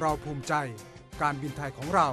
เราภูมิใจการบินไทยของเรา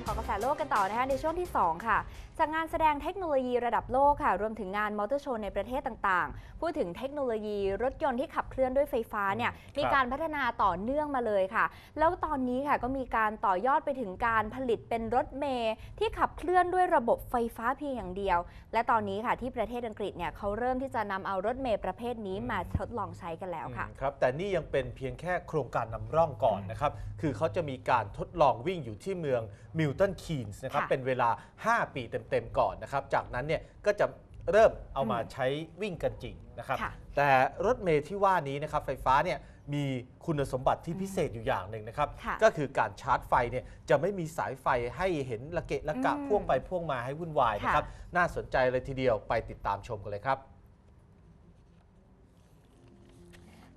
าติดตามขอกระแสโลกกันต่อนะคะในช่วงที่ 2 ค่ะ จากงานแสดงเทคโนโลยีระดับโลกค่ะ รวมถึงงานมอเตอร์โชว์ในประเทศต่างๆ พูดถึงเทคโนโลยีรถยนต์ที่ขับเคลื่อนด้วยไฟฟ้าเนี่ยมีการพัฒนาต่อเนื่องมาเลยค่ะ แล้วตอนนี้ค่ะก็มีการต่อยอดไปถึงการผลิตเป็นรถเมย์ที่ขับเคลื่อนด้วยระบบไฟฟ้าเพียงอย่างเดียว และตอนนี้ค่ะที่ประเทศอังกฤษเนี่ยเขาเริ่มที่จะนำเอารถเมย์ประเภทนี้มาทดลองใช้กันแล้วค่ะอืมครับแต่นี่ยังเป็นเพียงแค่โครงการนำร่องก่อนนะครับคือเขาจะมีการทดลองวิ่งอยู่ที่เมืองมิลตันคีนส์นะครับค่ะ เป็นเวลา 5 ปีเต็ม ๆ ก่อนนะครับ จากนั้นเนี่ยก็จะเริ่มเอามาอืมใช้วิ่งกันจริงนะครับ ค่ะ แต่รถเมล์ที่ว่านี้นะครับไฟฟ้าเนี่ยมีคุณสมบัติที่พิเศษอยู่อย่างหนึ่งนะครับ ค่ะก็คือการชาร์จไฟเนี่ยจะไม่มีสายไฟให้เห็นระเกะระกะอืมพ่วงไปพ่วงมาให้วุ่นวายนะครับ น่าสนใจเลยทีเดียวไปติดตามชมกันเลยครับ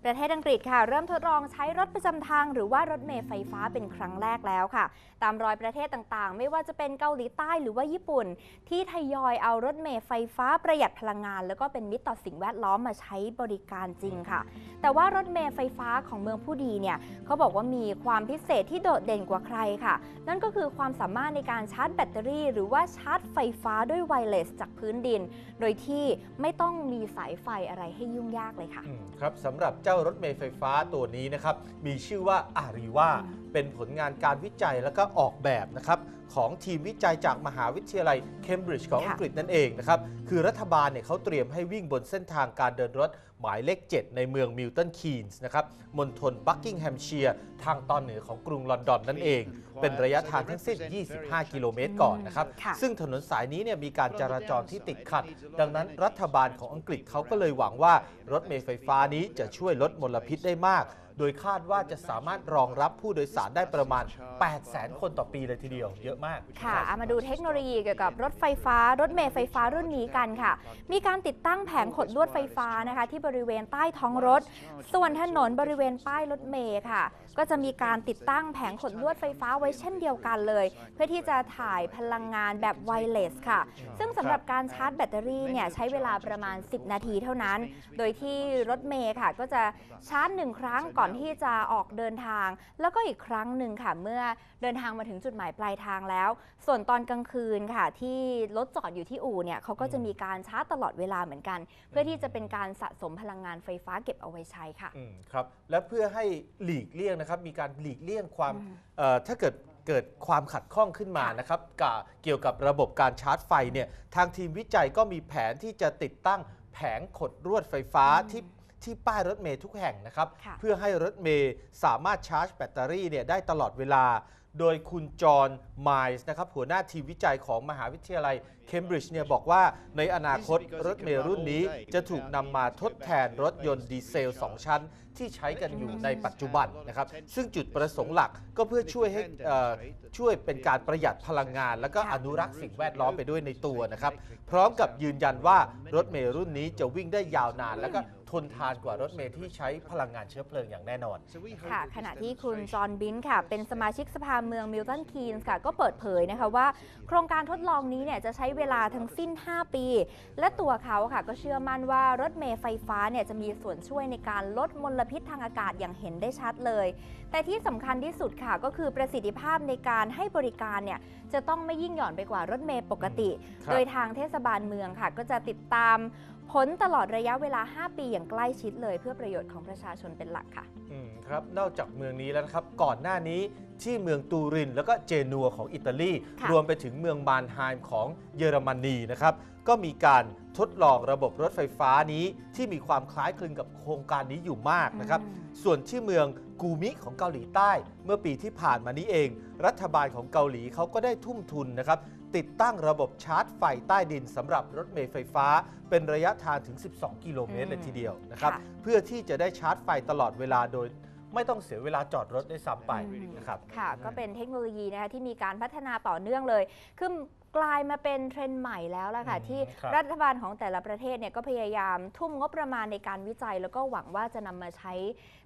ประเทศอังกฤษค่ะ เริ่มทดลองใช้รถประจำทางหรือว่ารถเมล์ไฟฟ้าเป็นครั้งแรกแล้วค่ะ ตามรอยประเทศต่างๆ ไม่ว่าจะเป็นเกาหลีใต้หรือว่าญี่ปุ่น ที่ทยอยเอารถเมล์ไฟฟ้าประหยัดพลังงาน แล้วก็เป็นมิตรต่อสิ่งแวดล้อมมาใช้บริการจริงค่ะ แต่ว่ารถเมล์ไฟฟ้าของเมืองผู้ดีเนี่ยเขาบอกว่ามีความพิเศษที่โดดเด่นกว่าใครค่ะ นั่นก็คือความสามารถในการชาร์จแบตเตอรี่ หรือว่าชาร์จไฟฟ้าด้วยไวเลสจากพื้นดิน โดยที่ไม่ต้องมีสายไฟอะไรให้ยุ่งยากเลยค่ะครับสำหรับเจ้ารถเมล์ไฟฟ้าตัวนี้นะครับมีชื่อว่าอารีว่า เป็นผลงานการวิจัยแล้วก็ออกแบบนะครับของทีมวิจัยจากมหาวิทยาลัยเคมบริดจ์ของค่ะอังกฤษนั่นเองนะครับ คือรัฐบาลเนี่ยเขาเตรียมให้วิ่งบนเส้นทางการเดินรถหมายเลข 7 ในเมืองมิลตันคีนส์นะครับมณฑลบักกิงแฮมเชียร์ทางตอนเหนือของกรุงลอนดอนนั่นเอง เป็นระยะทางทั้งสิ้น 25 กิโลเมตรก่อนนะครับค่ะซึ่งถนนสายนี้เนี่ยมีการจราจรที่ติดขัด ดังนั้นรัฐบาลของอังกฤษเขาก็เลยหวังว่ารถเมล์ไฟฟ้านี้จะช่วยลดมลพิษได้มาก โดยคาดว่าจะสามารถรองรับผู้โดยสารได้ประมาณ 800,000 คนต่อปีเลยทีเดียว เยอะมาก ค่ะเอามาดูเทคโนโลยีเกี่ยวกับรถไฟฟ้า รถเมล์ไฟฟ้ารุ่นนี้กันค่ะ มีการติดตั้งแผงขดลวดไฟฟ้านะคะที่บริเวณใต้ท้องรถ ส่วนถนนบริเวณป้ายรถเมล์ค่ะ ก็จะมีการติดตั้งแผงขดลวดไฟฟ้าไว้เช่นเดียวกันเลย เพื่อที่จะถ่ายพลังงานแบบไวเลสค่ะ ซึ่งสำหรับการชาร์จแบตเตอรี่เนี่ยใช้เวลาประมาณ 10 นาทีเท่านั้น โดยที่รถเมล์ค่ะ ก็จะชาร์จหนึ่งครั้งก่อนก่อนที่จะออกเดินทาง แล้วก็อีกครั้งหนึ่งค่ะ เมื่อเดินทางมาถึงจุดหมายปลายทางแล้ว ส่วนตอนกลางคืนค่ะ ที่รถจอดอยู่ที่อู่เนี่ยเขาก็จะมีการชาร์จตลอดเวลาเหมือนกัน เพื่อที่จะเป็นการสะสมพลังงานไฟฟ้าเก็บเอาไว้ใช้ค่ะ อืมครับและเพื่อให้หลีกเลี่ยงนะครับ มีการหลีกเลี่ยงความอืมเอ่อถ้าเกิดเกิดความขัดข้องขึ้นมาค่ะนะครับกับเกี่ยวกับระบบการชาร์จไฟเนี่ยทางทีมวิจัยก็มีแผนที่จะติดตั้งแผงขดลวดไฟฟ้าที่ ที่ป้ายรถเมล์ทุกแห่งนะครับ ค่ะเพื่อให้รถเมล์สามารถชาร์จแบตเตอรี่เนี่ยได้ตลอดเวลา โดยคุณจอห์นไมล์นะครับหัวหน้าทีมวิจัยของมหาวิทยาลัยเคมบริดจ์เนี่ยบอกว่าในอนาคตรถเมล์รุ่นนี้จะถูกนำมาทดแทนรถยนต์ดีเซล 2 ชั้น ที่ใช้กันอยู่ในปัจจุบันนะครับ ซึ่งจุดประสงค์หลักก็เพื่อช่วยให้เอ่อช่วยเป็นการประหยัดพลังงาน และก็ค่ะอนุรักษ์สิ่งแวดล้อมไปด้วยในตัวนะครับ พร้อมกับยืนยันว่ารถเมล์รุ่นนี้จะวิ่งได้ยาวนาน และก็ ทนทานกว่ารถเมล์ที่ใช้พลังงานเชื้อเพลิงอย่างแน่นอน ค่ะ ขณะที่คุณจอห์นบินค่ะ เป็นสมาชิกสภาเมืองมิลตันคีนส์ค่ะ ก็เปิดเผยนะคะว่า โครงการทดลองนี้เนี่ยจะใช้เวลาทั้งสิ้น 5 ปี และตัวเขาค่ะก็เชื่อมั่นว่ารถเมล์ไฟฟ้าเนี่ยจะมีส่วนช่วยในการลดมลพิษทางอากาศอย่างเห็นได้ชัดเลย แต่ที่สำคัญที่สุดค่ะก็คือประสิทธิภาพในการให้บริการเนี่ยจะต้องไม่ยิ่งหย่อนไปกว่ารถเมล์ปกติครับโดยทางเทศบาลเมืองค่ะ ก็จะติดตาม ผลตลอดระยะเวลา 5 ปีอย่างใกล้ชิดเลย เพื่อประโยชน์ของประชาชนเป็นหลักค่ะ อืมครับนอกจากเมืองนี้แล้วนะครับก่อนหน้านี้ที่เมืองตูริน แล้วก็เจนัวของอิตาลีค่ะ รวมไปถึงเมืองมานไฮม์ของเยอรมนีนะครับก็มีการทดลองระบบรถไฟฟ้านี้ที่มีความคล้ายคลึงกับโครงการนี้อยู่มากนะครับอืมส่วนที่เมืองกูมิของเกาหลีใต้ เมื่อปีที่ผ่านมานี้เอง รัฐบาลของเกาหลีเขาก็ได้ทุ่มทุนนะครับ ติดตั้งระบบชาร์จไฟใต้ดินสำหรับรถเมล์ไฟฟ้า เป็นระยะทางถึง 12 กิโลเมตรอืมเลยทีเดียวนะครับ ค่ะ เพื่อที่จะได้ชาร์จไฟตลอดเวลาโดย ไม่ต้องเสียเวลาจอดรถได้วยซ้ำไปอืมนะครับ ค่ะ ก็เป็นเทคโนโลยีนะคะที่มีการพัฒนาต่อเนื่องเลย คือ กลายมาเป็นเทรนด์ใหม่แล้วล่ะค่ะอืมที่ครับรัฐบาลของแต่ละประเทศเนี่ยก็พยายามทุ่มงบประมาณในการวิจัย แล้วก็หวังว่าจะนำมาใช้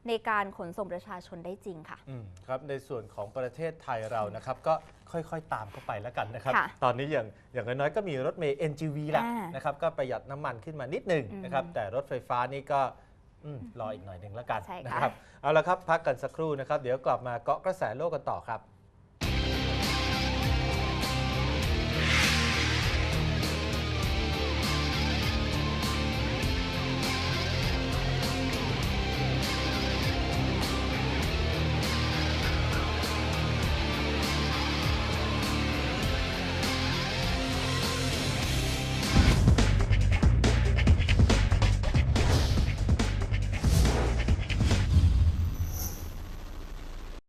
ในการขนส่งประชาชนได้จริงค่ะอืมครับในส่วนของประเทศไทยเรานะครับก็ค่อยๆ ตามเข้าไปแล้วกันนะครับค่ะตอนนี้อย่างอย่างน้อยๆก็มีรถเมย์ NGV แหละอ่านนะครับก็ประหยัดน้ำมันขึ้นมานิดหนึ่งอืมนะครับแต่รถไฟฟ้านี่ก็อืมรออีกหน่อยหนึ่งแล้วกันใช่ค่ะนะครับเอาละครับพักกันสักครู่นะครับ เดี๋ยวกลับมาเกาะกระแสโลกกันต่อครับ